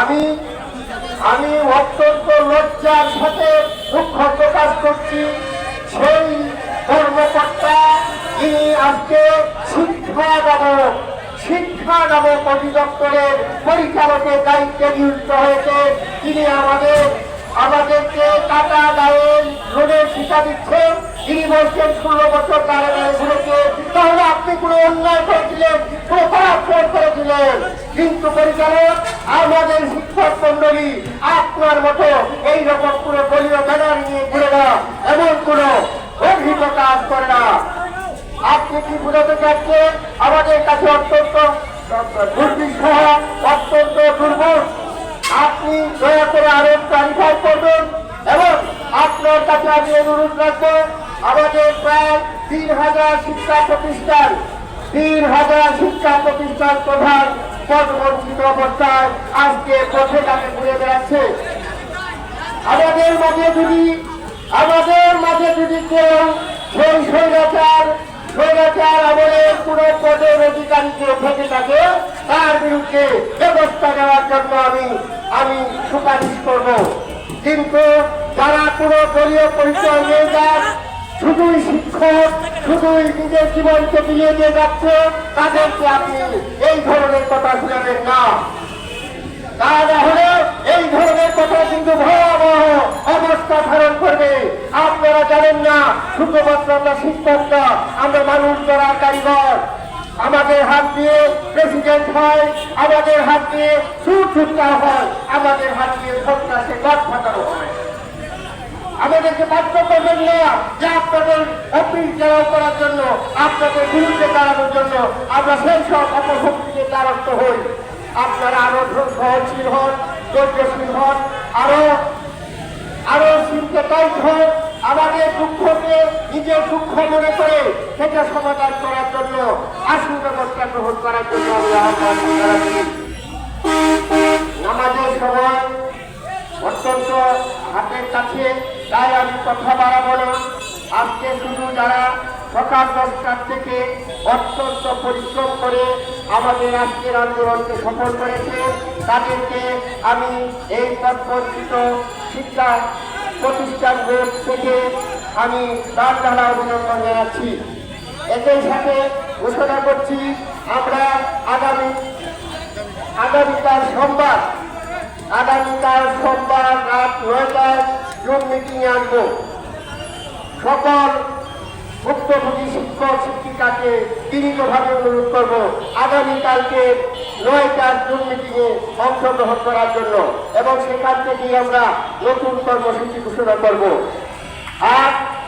আমি আমি অত্যন্ত লজ্জার সাথে দুঃখ প্রকাশ করছি সেই কর্মকর্তা যিনি আজকে শিক্ষা নামক শিক্ষা নামক অধিদপ্তরের পরিচালকের দায়িত্বে নিযুক্ত হয়েছে। তিনি আমাদের, আমাদেরকে টাকা গায়ে লোনের শিক্ষা দিচ্ছেন। তিনি বলছেন, ষোলো বছর কারাগারে ঘুরেছে তাহলে আপনি কোনো অন্যায় করেছিলেন, কোনো খারাপ করেছিলেন। কিন্তু পরিচালক, আমাদের শিক্ষক মন্ডলী আপনার মতো এই রকম কোনো দলীয় ব্যানার নিয়ে ঘুরে না, এমন কোনো অভিজ্ঞ কাজ করে না। আপনি কি বোঝাতে চাচ্ছেন? আমাদের কাছে অত্যন্ত দুর্বিষহ অত্যন্ত দুর্বল। আপনি দয়া করে আরও ক্লারিফাই করবেন এবং আপনার কাছে আমি অনুরোধ রাখব আমাদের প্রায় তিন হাজার শিক্ষা প্রতিষ্ঠান, তিন হাজার শিক্ষা প্রতিষ্ঠান প্রধান পদবঞ্চিত অবস্থায় আজকে পথে ঘাটে ঘুরে বেড়াচ্ছে। আমাদের মাঝে যদি, আমাদের মাঝে যদি কেউ সেই স্বৈরাচার স্বৈরাচার আমলের কোন পদের অধিকারী কেউ থেকে থাকে তার বিরুদ্ধে ব্যবস্থা নেওয়ার জন্য আমি আমি সুপারিশ করব। কিন্তু যারা কোনো দলীয় পরিচয় নিয়ে যান শুধুই শিক্ষক শুধুই নিজের জীবনকে দিয়ে দিয়ে যাচ্ছে তাদেরকে আপনি এই ধরনের কথা শুনাবেন না তা না হলে এই ধরনের কথা কিন্তু ভয়াবহ অবস্থা ধারণ করবে আপনারা জানেন না শুধুমাত্র আমরা শিক্ষক না আমরা মানুষ যারা কারিগর আমাদের হাত দিয়ে প্রেসিডেন্ট হয় আমাদের হাত দিয়ে সুর সুৎকার হয়। আমাদের হাত দিয়ে সন্ত্রাসে গদ ফাটানো হয়। আমাদেরকে বাধ্য করবেন না যে আপনাদের অফিস জেরাও করার জন্য, আপনাদের বিরুদ্ধে দাঁড়ানোর জন্য আমরা সেই সব অপশক্তিকে দ্বারস্থ হই। আপনারা আরও সহনশীল হন, ধৈর্যশীল হন, আরও আরও চিন্তাটাইট হন, আমাদের দুঃখকে নিজের দুঃখ মনে করে সেটা সমাধান করার জন্য আশু ব্যবস্থা গ্রহণ করার জন্য আমরা আহ্বান নামাজের সময় অত্যন্ত হাতের কাছে তাই আমি কথা বাড়াবো না। আজকে শুধু যারা সকাল দশটার থেকে অত্যন্ত পরিশ্রম করে আমাদের আজকের আন্দোলনকে সফল করেছে, তাদেরকে আমি এই পদবঞ্চিত শিক্ষা প্রতিষ্ঠান বোর্ড থেকে আমি তার দ্বারা অভিনন্দন জানাচ্ছি। একই সাথে ঘোষণা করছি, আমরা আগামী আগামীকাল সোমবার আগামীকাল সোমবার রাত নয়টায় জুম মিটিং আনব সকল ভুক্তভোগী শিক্ষক, শিক্ষিকাকে দীর্ঘভাবে অনুরোধ করব, আগামীকালকে নয়টার জুম মিটিংয়ে অংশগ্রহণ করার জন্য। এবং সেখান থেকেই আমরা নতুন কর্মসূচি ঘোষণা করব। আর